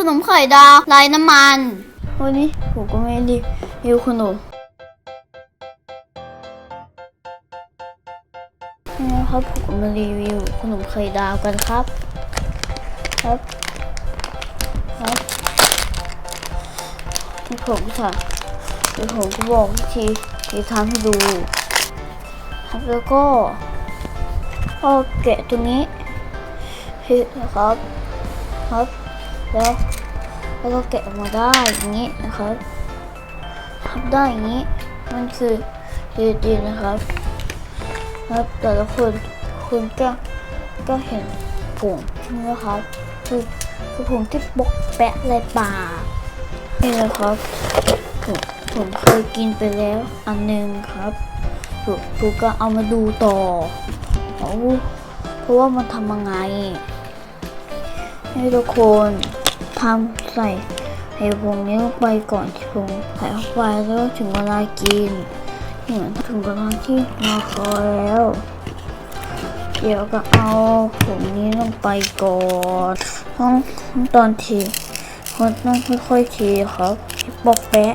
ขนมไข่ดาวลายน้ำมันวันนี้ผมก็ไม่รีวิวขนมนี่นะครับผมก็มารีวิวขนมไข่ดาวกันครับ ครับครับที่ผมค่ะเดี๋ยวผมจะบอกวิธีที่ทำให้ดู ครับแล้วก็ก็แกะตัวนี้พินะครับครับ แล้วแล้วก็แกะออกมาได้อย่างนี้นะครับทำได้อย่างนี้ มันคือดีๆนะครับครับแต่ละคนคุณก็ก็เห็นผงใช่ไหมครับคือคือผงที่บกแปะในปากนี่นะครับผมผมเคยกินไปแล้วอันหนึ่งครับผมผมก็เอามาดูต่อเอาเพราะว่ามันทำยังไงให้ทุกคน ทำใส่ให้ผงนี้ลงไปก่อนผมใส่เข้าไปแล้วถึงเวลากินเหมือนถึงเวลาที่มาพอแล้ว เดี๋ยวก็เอาผงนี้ลงไปก่อนต้องต้องตอนทีคนต้องค่อยๆทีครับปอกแปะ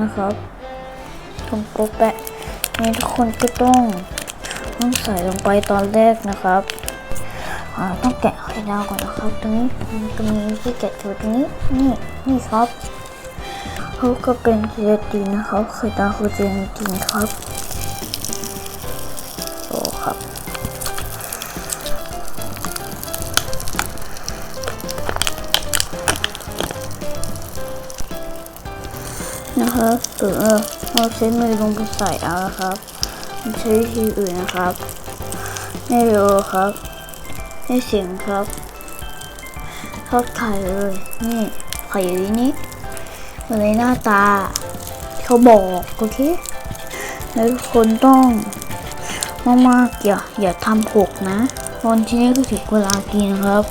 นะครับตรงปอกแปะนี่ทุกคนก็ต้องต้องใส่ลงไปตอนแรกนะครับ ต้องแกะไข่ดาวก่อนนะครับ ตรงนี้มันจะมีที่แกะอยู่ตรงนี้ นี่นี่ครับเขาก็เป็นเจลาตินนะครับไข่ดาวคือเจลาตินครับโอ้ครับนะครับเออเราใช้มือลงไปใส่เอาครับใช้วิธีอื่นนะครับไม่รู้ครับ ให้เสียงครับทอดไข่เลยนี่ไข่อยู่ในนี้มือนในหน้าตา เขาบอกโอเคแล้วทุกคนต้องมากๆอย่าอย่าทำหกนะตอนที่นี้ก็ถึงเวลากินครับ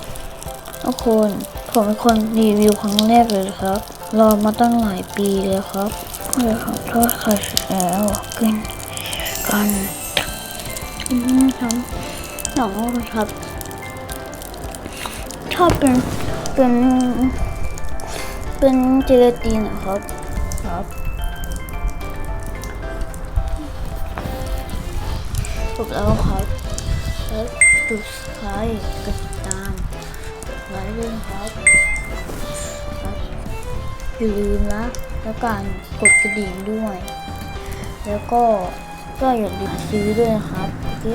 ทุกคนผมเป็นคนรีวิวครั้งแรกเลยครับรอมาตั้งหลายปีเลยครับเลยครับทอดไข่เสร็จแล้วกินกันอืมครับหนองครับ ชอบเป็นเป็นเป็นเจลาตินนะครับ ครับจบแล้วครับแล้วดูสไครต์กดติดตามไลค์ด้วยครับครับอย่าลืมนะแล้วการกดกระดิ่งด้วย แล้วก็ก็อย่าลืมซื้อด้วยนะครับโอเค